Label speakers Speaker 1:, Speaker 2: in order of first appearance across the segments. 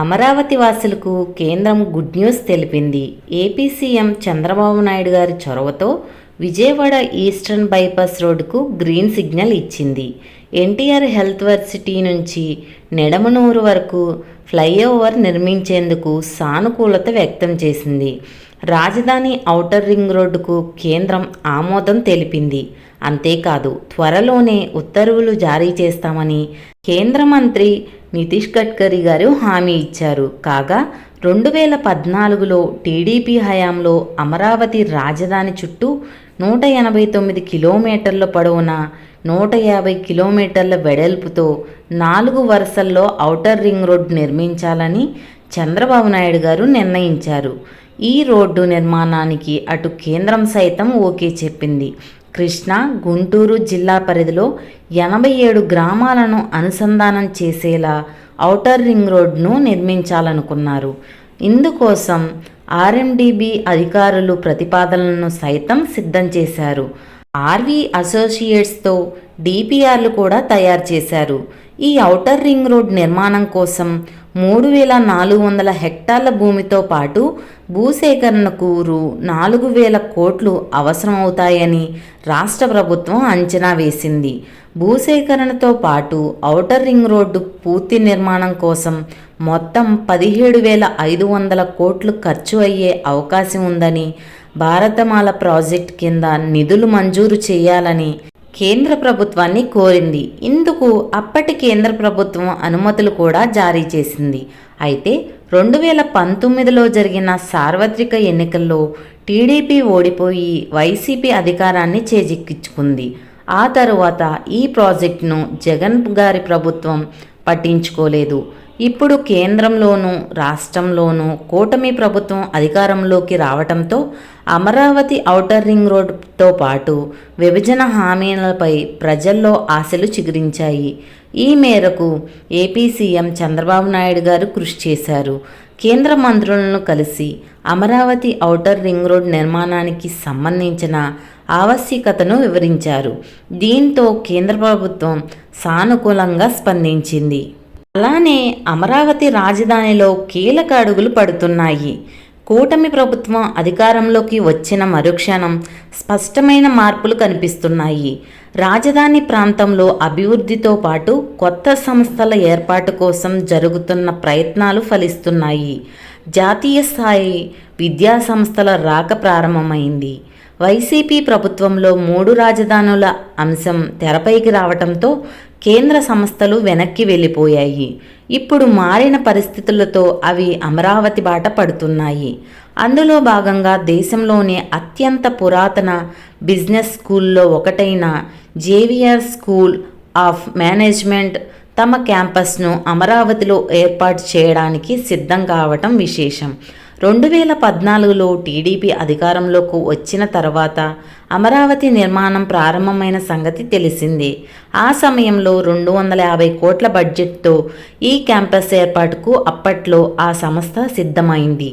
Speaker 1: అమరావతి వాసులకు కేంద్రం good news తెలిపింది. ఏపీ సీఎం చంద్రబాబు నాయుడు గారి చొరవతో విజయవాడ ఈస్టర్న్ బైపాస్ రోడ్డుకు గ్రీన్ సిగ్నల్ ఇచ్చింది. ఎన్టీఆర్ హెల్త్ వర్సిటీ నుంచి నెడమనూరు వరకు ఫ్లైఓవర్ నిర్మించేందుకు సానుకూలత వ్యక్తం చేసింది. రాజధాని ఔటర్ రింగ్ రోడ్డుకు కేంద్రం ఆమోదం తెలిపింది. అంతేకాదు త్వరలోనే ఉత్తర్వులు జారీ చేస్తామని కేంద్ర మంత్రి నితీష్ గడ్కరీ గారు హామీ ఇచ్చారు. కాగా రెండు వేల పద్నాలుగులో టీడీపీ హయాంలో అమరావతి రాజధాని చుట్టూ నూట ఎనభై తొమ్మిది కిలోమీటర్ల పొడవున నూట యాభై కిలోమీటర్ల వెడల్పుతో నాలుగు వరుసల్లో ఔటర్ రింగ్ రోడ్డు నిర్మించాలని చంద్రబాబు నాయుడు గారు నిర్ణయించారు. ఈ రోడ్డు నిర్మాణానికి అటు కేంద్రం సైతం ఓకే చెప్పింది. కృష్ణా గుంటూరు జిల్లా పరిధిలో ఎనభై ఏడు గ్రామాలను అనుసంధానం చేసేలా ఔటర్ రింగ్ రోడ్ను నిర్మించాలనుకున్నారు. ఇందుకోసం ఆర్ఎండిబి అధికారులు ప్రతిపాదనలను సైతం సిద్ధం చేశారు. ఆర్వి అసోసియేట్స్తో డిపిఆర్లు కూడా తయారు చేశారు. ఈ ఔటర్ రింగ్ రోడ్ నిర్మాణం కోసం మూడు వేల నాలుగు వందల హెక్టార్ల భూమితో పాటు భూసేకరణకు రూ నాలుగు వేల కోట్లు అవసరమవుతాయని రాష్ట్ర ప్రభుత్వం అంచనా వేసింది. భూసేకరణతో పాటు ఔటర్ రింగ్ రోడ్డు పూర్తి నిర్మాణం కోసం మొత్తం పదిహేడు వేల ఐదు వందల కోట్లు ఖర్చు అయ్యే అవకాశం ఉందని భారతమాల ప్రాజెక్ట్ కింద నిధులు మంజూరు చేయాలని కేంద్ర ప్రభుత్వాన్ని కోరింది. ఇందుకు అప్పటి కేంద్ర ప్రభుత్వం అనుమతులు కూడా జారీ చేసింది. అయితే రెండు వేల పంతొమ్మిదిలో జరిగిన సార్వత్రిక ఎన్నికల్లో టీడీపీ ఓడిపోయి వైసీపీ అధికారాన్ని చేజిక్కించుకుంది. ఆ తరువాత ఈ ప్రాజెక్టును జగన్ గారి ప్రభుత్వం పట్టించుకోలేదు. ఇప్పుడు కేంద్రంలోనూ రాష్ట్రంలోనూ కూటమి ప్రభుత్వం అధికారంలోకి రావటంతో అమరావతి ఔటర్ రింగ్ రోడ్తో పాటు విభజన హామీలపై ప్రజల్లో ఆశలు చిగురించాయి. ఈ మేరకు ఏపీ సీఎం చంద్రబాబు నాయుడు గారు కృషి చేశారు. కేంద్ర మంత్రులను కలిసి అమరావతి ఔటర్ రింగ్ రోడ్ నిర్మాణానికి సంబంధించిన ఆవశ్యకతను వివరించారు. దీంతో కేంద్ర ప్రభుత్వం సానుకూలంగా స్పందించింది. అలానే అమరావతి రాజధానిలో కీలక అడుగులు పడుతున్నాయి. కూటమి ప్రభుత్వం అధికారంలోకి వచ్చిన మరుక్షణం స్పష్టమైన మార్పులు కనిపిస్తున్నాయి. రాజధాని ప్రాంతంలో అభివృద్ధితో పాటు కొత్త సంస్థల ఏర్పాటు కోసం జరుగుతున్న ప్రయత్నాలు ఫలిస్తున్నాయి. జాతీయ స్థాయి విద్యా సంస్థల రాక ప్రారంభమైంది. వైసీపీ ప్రభుత్వంలో మూడు రాజధానుల అంశం తెరపైకి రావటంతో కేంద్ర సంస్థలు వెనక్కి వెళ్ళిపోయాయి. ఇప్పుడు మారిన పరిస్థితులతో అవి అమరావతి బాట పడుతున్నాయి. అందులో భాగంగా దేశంలోనే అత్యంత పురాతన బిజినెస్ స్కూల్లో ఒకటైన జేవియర్ స్కూల్ ఆఫ్ మేనేజ్మెంట్ తమ క్యాంపస్ను అమరావతిలో ఏర్పాటు చేయడానికి సిద్ధం కావటం విశేషం. రెండు వేల పద్నాలుగులో టీడీపీ అధికారంలోకి వచ్చిన తర్వాత అమరావతి నిర్మాణం ప్రారంభమైన సంగతి తెలిసిందే. ఆ సమయంలో రెండు వందల యాభై కోట్ల బడ్జెట్తో ఈ క్యాంపస్ ఏర్పాటుకు అప్పట్లో ఆ సంస్థ సిద్ధమైంది.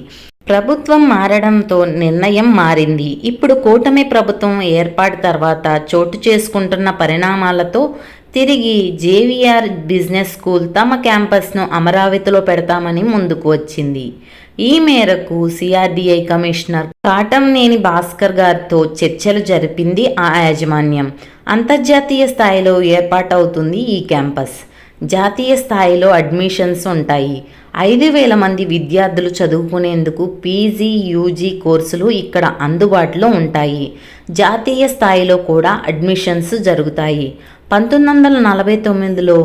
Speaker 1: ప్రభుత్వం మారడంతో నిర్ణయం మారింది. ఇప్పుడు కూటమి ప్రభుత్వం ఏర్పాటు తర్వాత చోటు చేసుకుంటున్న పరిణామాలతో తిరిగి జేవిఆర్ బిజినెస్ స్కూల్ తమ క్యాంపస్ను అమరావతిలో పెడతామని ముందుకు వచ్చింది. ఈ మేరకు సిఆర్డిఐ కమిషనర్ కాటంనేని భాస్కర్ గారితో చర్చలు జరిపింది ఆ యాజమాన్యం. అంతర్జాతీయ స్థాయిలో ఏర్పాటవుతుంది ఈ క్యాంపస్. జాతీయ స్థాయిలో అడ్మిషన్స్ ఉంటాయి. ఐదు వేల మంది విద్యార్థులు చదువుకునేందుకు పీజీ యూజీ కోర్సులు ఇక్కడ అందుబాటులో ఉంటాయి. జాతీయ స్థాయిలో కూడా అడ్మిషన్స్ జరుగుతాయి. పంతొమ్మిది వందల నలభై తొమ్మిదిలో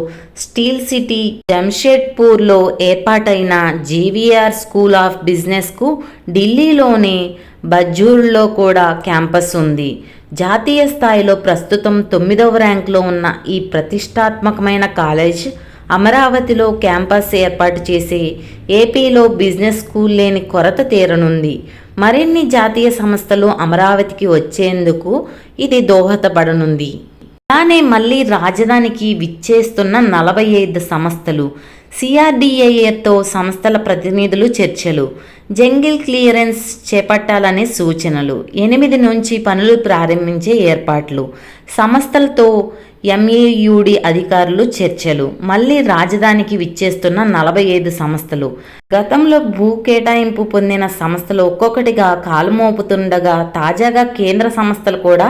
Speaker 1: స్టీల్ సిటీ జంషెడ్పూర్లో ఏర్పాటైన జీవీఆర్ స్కూల్ ఆఫ్ బిజినెస్కు ఢిల్లీలోని బజ్జూర్లో కూడా క్యాంపస్ ఉంది. జాతీయ స్థాయిలో ప్రస్తుతం తొమ్మిదవ ర్యాంక్లో ఉన్న ఈ ప్రతిష్టాత్మకమైన కాలేజ్ అమరావతిలో క్యాంపస్ ఏర్పాటు చేసి ఏపీలో బిజినెస్ స్కూల్ లేని కొరత తీరనుంది. మరిన్ని జాతీయ సంస్థలు అమరావతికి వచ్చేందుకు ఇది దోహదపడనుంది. అలానే మళ్ళీ రాజధానికి విచ్చేస్తున్న నలభై ఐదు సంస్థలు సిఆర్డిఏతో సంస్థల ప్రతినిధులు చర్చలు జంగిల్ క్లియరెన్స్ చేపట్టాలనే సూచనలు ఎనిమిది నుంచి పనులు ప్రారంభించే ఏర్పాట్లు సంస్థలతో ఎంఏయుడి అధికారులు చర్చలు మళ్ళీ రాజధానికి విచ్చేస్తున్న నలభై ఐదు సంస్థలు. గతంలో భూ కేటాయింపు పొందిన సంస్థలు ఒక్కొక్కటిగా కాలుమోపుతుండగా తాజాగా కేంద్ర సంస్థలు కూడా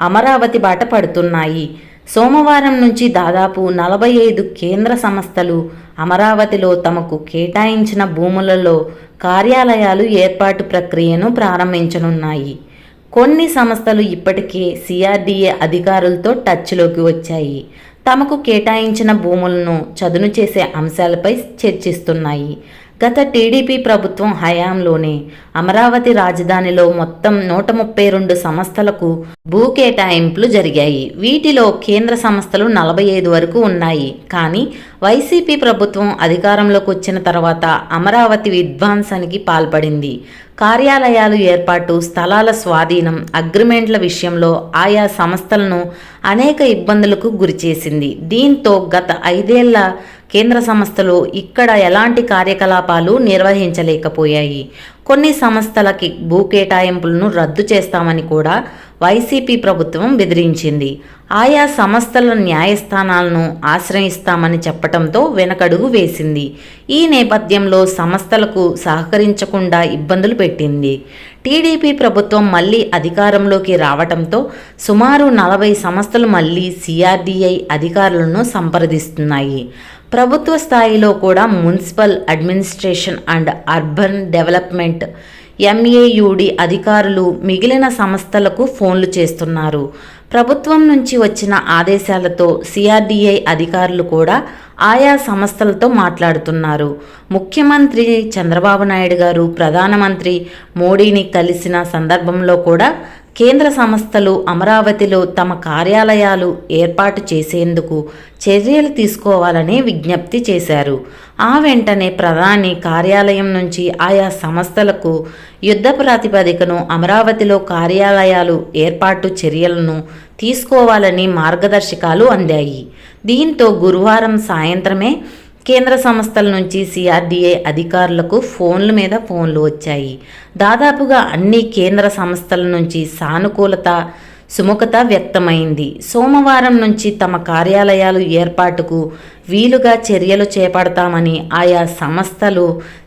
Speaker 1: అమరావతి బాట పడుతున్నాయి. సోమవారం నుంచి దాదాపు నలభై ఐదు కేంద్ర సంస్థలు అమరావతిలో తమకు కేటాయించిన భూములలో కార్యాలయాలు ఏర్పాటు ప్రక్రియను ప్రారంభించనున్నాయి. కొన్ని సంస్థలు ఇప్పటికే సిఆర్డీఏ అధికారులతో టచ్లోకి వచ్చాయి. తమకు కేటాయించిన భూములను చదును చేసే అంశాలపై చర్చిస్తున్నాయి. గత టీడీపీ ప్రభుత్వం హయాంలోనే అమరావతి రాజధానిలో మొత్తం నూట ముప్పై రెండు సంస్థలకు భూ కేటాయింపులు జరిగాయి. వీటిలో కేంద్ర సంస్థలు నలభై ఐదు వరకు ఉన్నాయి. కానీ వైసీపీ ప్రభుత్వం అధికారంలోకి వచ్చిన తర్వాత అమరావతి విధ్వంసానికి పాల్పడింది. కార్యాలయాలు ఏర్పాటు స్థలాల స్వాధీనం అగ్రిమెంట్ల విషయంలో ఆయా సంస్థలను అనేక ఇబ్బందులకు గురిచేసింది. దీంతో గత ఐదేళ్ళ కేంద్ర సంస్థలు ఇక్కడ ఎలాంటి కార్యకలాపాలు నిర్వహించలేకపోయాయి. కొన్ని సంస్థలకి భూ కేటాయింపులను రద్దు చేస్తామని కూడా వైసీపీ ప్రభుత్వం బెదిరించింది. ఆయా సంస్థల న్యాయస్థానాలను ఆశ్రయిస్తామని చెప్పడంతో వెనకడుగు వేసింది. ఈ నేపథ్యంలో సంస్థలకు సహకరించకుండా ఇబ్బందులు పెట్టింది. టీడీపీ ప్రభుత్వం మళ్ళీ అధికారంలోకి రావటంతో సుమారు నలభై సంస్థలు మళ్ళీ సిఆర్డీఐ అధికారులను సంప్రదిస్తున్నాయి. ప్రభుత్వ స్థాయిలో కూడా municipal administration and urban development MAUD అధికారులు మిగిలిన సంస్థలకు ఫోన్లు చేస్తున్నారు. ప్రభుత్వం నుంచి వచ్చిన ఆదేశాలతో సిఆర్డిఐ అధికారులు కూడా ఆయా సంస్థలతో మాట్లాడుతున్నారు. ముఖ్యమంత్రి చంద్రబాబు నాయుడు గారు ప్రధానమంత్రి మోడీని కలిసిన సందర్భంలో కూడా కేంద్ర సంస్థలు అమరావతిలో తమ కార్యాలయాలు ఏర్పాటు చేసేందుకు చర్యలు తీసుకోవాలని విజ్ఞప్తి చేశారు. ఆ వెంటనే ప్రధాని కార్యాలయం నుంచి ఆయా సంస్థలకు యుద్ధ ప్రాతిపదికను అమరావతిలో కార్యాలయాలు ఏర్పాటు చర్యలను తీసుకోవాలని మార్గదర్శకాలు అందాయి. దీంతో గురువారం సాయంత్రమే కేంద్ర సంస్థల నుంచి సిఆర్డీఏ అధికారులకు ఫోన్ల మీద ఫోన్లు వచ్చాయి. దాదాపుగా అన్ని కేంద్ర సంస్థల నుంచి సానుకూలత సుముఖత వ్యక్తమైంది. సోమవారం నుంచి తమ కార్యాలయాలు ఏర్పాటుకు వీలుగా చర్యలు చేపడతామని ఆయా సంస్థలు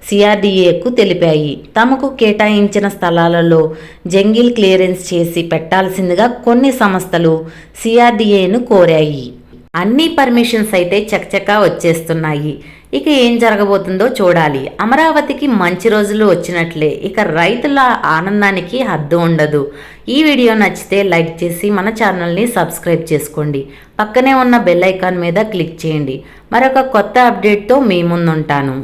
Speaker 1: సిఆర్డీఏకు తెలిపాయి. తమకు కేటాయించిన స్థలాలలో జంగిల్ క్లియరెన్స్ చేసి పెట్టాల్సిందిగా కొన్ని సంస్థలు సిఆర్డీఏను కోరాయి. అన్ని పర్మిషన్స్ అయితే చకచకా వచ్చేస్తున్నాయి. ఇక ఏం జరగబోతుందో చూడాలి. అమరావతికి మంచి రోజులు వచ్చినట్లే. ఇక రైతుల ఆనందానికి హద్దు ఉండదు. ఈ వీడియో నచ్చితే లైక్ చేసి మన ఛానల్ని సబ్స్క్రైబ్ చేసుకోండి. పక్కనే ఉన్న బెల్ ఐకాన్ మీద క్లిక్ చేయండి. మరొక కొత్త అప్డేట్తో మీ ముందుంటాను.